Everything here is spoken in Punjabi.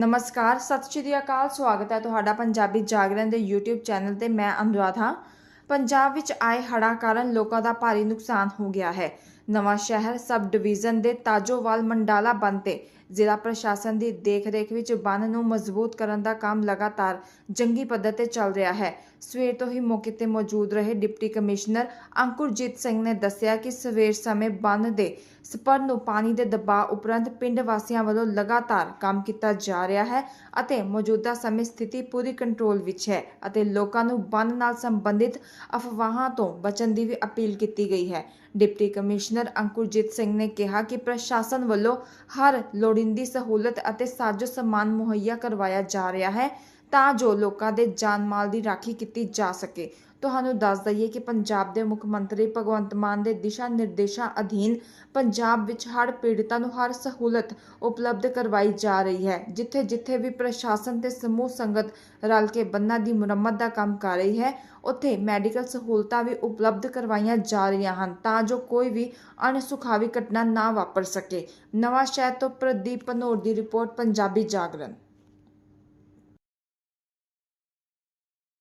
ਨਮਸਕਾਰ, ਸਤਿ ਸ਼੍ਰੀ ਅਕਾਲ, ਸਵਾਗਤ ਹੈ ਤੁਹਾਡਾ ਪੰਜਾਬੀ ਜਾਗਰਣ ਦੇ YouTube ਚੈਨਲ ਤੇ, ਮੈਂ ਅਨੁਰਾਧਾ। ਪੰਜਾਬ ਵਿੱਚ ਆਏ ਹੜ੍ਹਾਂ ਕਾਰਨ ਲੋਕਾਂ ਦਾ ਭਾਰੀ ਨੁਕਸਾਨ ਹੋ ਗਿਆ ਹੈ। ਨਵਾਂ ਸ਼ਹਿਰ ਸਬ ਡਿਵੀਜ਼ਨ ਦੇ ਤਾਜੋਵਾਲ ਮੰਡਾਲਾ ਬੰਦ ਤੇ। ਜ਼ਿਲ੍ਹਾ ਪ੍ਰਸ਼ਾਸਨ ਦੀ ਦੇਖਰੇਖ ਵਿੱਚ ਬੰਨ ਨੂੰ ਮਜ਼ਬੂਤ ਕਰਨ ਦਾ ਕੰਮ ਲਗਾਤਾਰ ਜੰਗੀ ਪੱਧਰ ਤੇ ਚੱਲ ਰਿਹਾ ਹੈ। ਸਵੇਰ ਤੋਂ ਹੀ ਮੌਕੇ ਤੇ ਮੌਜੂਦ ਰਹੇ ਡਿਪਟੀ ਕਮਿਸ਼ਨਰ ਅੰਕੁਰਜੀਤ ਸਿੰਘ ਨੇ ਦੱਸਿਆ ਕਿ ਸਵੇਰ ਸਮੇਂ ਬੰਨ ਦੇ ਸਪਰ ਨੂੰ ਪਾਣੀ ਦੇ ਦਬਾਅ ਉਪਰੰਤ ਪਿੰਡ ਵਾਸੀਆਂ ਵੱਲੋਂ ਲਗਾਤਾਰ ਕੰਮ ਕੀਤਾ ਜਾ ਰਿਹਾ ਹੈ ਅਤੇ ਮੌਜੂਦਾ ਸਮੇਂ ਸਥਿਤੀ ਪੂਰੀ ਕੰਟਰੋਲ ਵਿੱਚ ਹੈ ਅਤੇ ਲੋਕਾਂ ਨੂੰ ਬੰਨ ਨਾਲ ਸੰਬੰਧਿਤ ਅਫਵਾਹਾਂ ਤੋਂ ਬਚਣ ਦੀ ਵੀ ਅਪੀਲ ਕੀਤੀ ਗਈ ਹੈ। ਡਿਪਟੀ ਕਮਿਸ਼ਨਰ ਅੰਕੁਰਜੀਤ ਸਿੰਘ ਨੇ ਕਿਹਾ ਕਿ ਪ੍ਰਸ਼ਾਸਨ ਵੱਲੋਂ ਹਰ ਲੋੜੀਂਦੀ ਸਹੂਲਤ ਅਤੇ ਸਾਜ਼ੋ ਸਮਾਨ ਮੁਹੱਈਆ ਕਰਵਾਇਆ ਜਾ ਰਿਹਾ ਹੈ। ਤਾਂ ਜੋ ਲੋਕਾਂ ਦੇ ਜਾਨ ਮਾਲ ਦੀ ਰਾਖੀ ਕੀਤੀ ਜਾ ਸਕੇ। ਤੁਹਾਨੂੰ ਦੱਸ ਦਈਏ ਕਿ ਪੰਜਾਬ ਦੇ ਮੁੱਖ ਮੰਤਰੀ ਭਗਵੰਤ ਮਾਨ ਦੇ ਦਿਸ਼ਾ ਨਿਰਦੇਸ਼ਾਂ ਅਧੀਨ ਪੰਜਾਬ ਵਿੱਚ ਹੜ੍ਹ ਪੀੜਤਾਂ ਨੂੰ ਹਰ ਸਹੂਲਤ ਉਪਲਬਧ ਕਰਵਾਈ ਜਾ ਰਹੀ ਹੈ ਜਿੱਥੇ ਜਿੱਥੇ ਵੀ ਪ੍ਰਸ਼ਾਸਨ ਤੇ ਸਮੂਹ ਸੰਗਤ ਰਲ ਕੇ ਬੰਨਾਂ ਦੀ ਮੁਰੰਮਤ ਦਾ ਕੰਮ ਕਰ ਰਹੀ ਹੈ, ਉੱਥੇ ਮੈਡੀਕਲ ਸਹੂਲਤਾਂ ਵੀ ਉਪਲਬਧ ਕਰਵਾਈਆਂ ਜਾ ਰਹੀਆਂ ਹਨ ਤਾਂ ਜੋ ਕੋਈ ਵੀ ਅਣਸੁਖਾਵੀ ਘਟਨਾ ਨਾ ਵਾਪਰ ਸਕੇ। ਨਵਾਂ ਸ਼ਹਿਰ ਤੋਂ ਪ੍ਰਦੀਪ ਪਨੋਰ ਦੀ ਰਿਪੋਰਟ, ਪੰਜਾਬੀ ਜਾਗਰਣ।